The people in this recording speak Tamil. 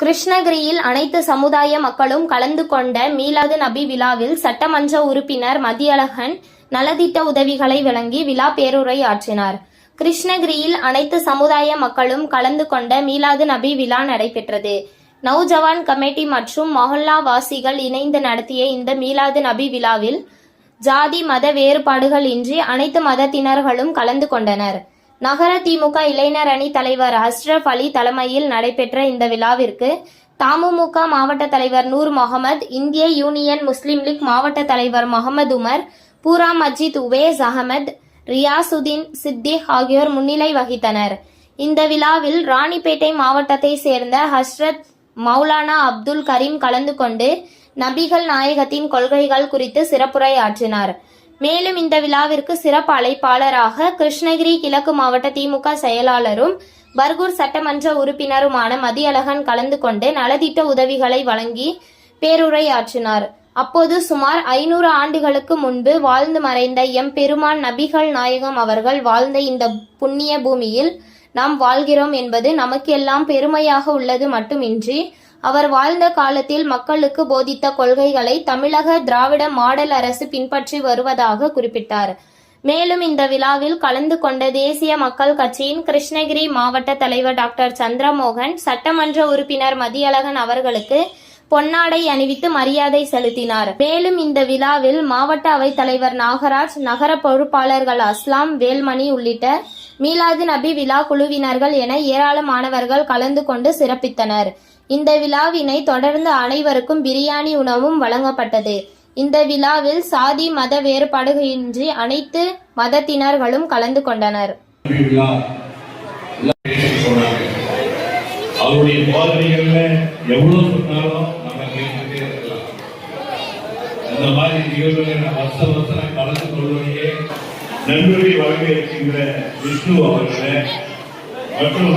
கிருஷ்ணகிரியில் அனைத்து சமுதாய மக்களும் கலந்து கொண்ட மீலாது நபி விழாவில் சட்டமன்ற உறுப்பினர் மதியழகன் நலத்திட்ட உதவிகளை வழங்கி விழா பேருரை ஆற்றினார். கிருஷ்ணகிரியில் அனைத்து சமுதாய மக்களும் கலந்து கொண்ட மீலாது நபி விழா நடைபெற்றது. நௌஜவான் கமிட்டி மற்றும் மொஹல்லா வாசிகள் இணைந்து நடத்திய இந்த மீலாது நபி விழாவில் ஜாதி மத வேறுபாடுகள் இன்றி அனைத்து மதத்தினர்களும் கலந்து கொண்டனர். நகர திமுக இளைஞர் அணி தலைவர் அஸ்ரப் அலி தலைமையில் நடைபெற்ற இந்த விழாவிற்கு தமுமுக மாவட்ட தலைவர் நூர் முகமது இந்திய யூனியன் முஸ்லீம் லீக் மாவட்ட தலைவர் முகமது உமர் பூரா மஜித் உவேஸ் அகமது ரியாசுதீன் சித்திக் ஆகியோர் முன்னிலை வகித்தனர். இந்த விழாவில் ராணிப்பேட்டை மாவட்டத்தை சேர்ந்த ஹஸ்ரத் மௌலானா அப்துல் கரீம் கலந்து கொண்டு நபிகள் நாயகத்தின் கொள்கைகள் குறித்து சிறப்புரை ஆற்றினார் மேலும் இந்த விழாவிற்கு சிறப்பு அழைப்பாளராக கிருஷ்ணகிரி கிழக்கு மாவட்ட திமுக செயலாளரும் பர்கூர் சட்டமன்ற உறுப்பினருமான மதியழகன் கலந்து கொண்டு நலத்திட்ட உதவிகளை வழங்கி பேருரையாற்றினார். அப்போது சுமார் ஐநூறு ஆண்டுகளுக்கு முன்பு வாழ்ந்து மறைந்த எம். பெருமான் நபிகள் நாயகம் அவர்கள் வாழ்ந்த இந்த புண்ணிய பூமியில் நாம் வாழ்கிறோம் என்பது நமக்கெல்லாம் பெருமையாக உள்ளது மட்டுமின்றி அவர் வாழ்ந்த காலத்தில் மக்களுக்கு போதித்த கொள்கைகளை தமிழக திராவிட மாடல் அரசு பின்பற்றி வருவதாக குறிப்பிட்டார். மேலும் இந்த விழாவில் கலந்து கொண்ட தேசிய மக்கள் கட்சியின் கிருஷ்ணகிரி மாவட்ட தலைவர் டாக்டர் சந்திரமோகன் சட்டமன்ற உறுப்பினர் மதியழகன் அவர்களுக்கு பொன்னாடை அணிவித்து மரியாதை செலுத்தினார். மேலும் இந்த விழாவில் மாவட்ட அவைத் தலைவர் நாகராஜ் நகர பொறுப்பாளர்கள் அஸ்லாம் வேல்மணி உள்ளிட்ட மீலாது நபி விழா குழுவினர்கள் என ஏராளமானவர்கள் கலந்து கொண்டு சிறப்பித்தனர். இந்த விழாவினை தொடர்ந்து அனைவருக்கும் பிரியாணி உணவும் வழங்கப்பட்டது. இந்த விழாவில் சாதி மத வேறுபாடுகளின்றி அனைத்து மதத்தினர்களும் கலந்து கொண்டனர். அவருடைய போதனைகள்ல எவ்வளவு சொன்னாலும் நம்ம கேட்டுட்டே இருக்கலாம். அந்த மாதிரி நிகழ்வுகளை நான் வருஷ வருஷம் கலந்து கொள்வதையே நன்றியை வழங்க இருக்கின்ற விஷ்ணு அவர்களை. மற்றும்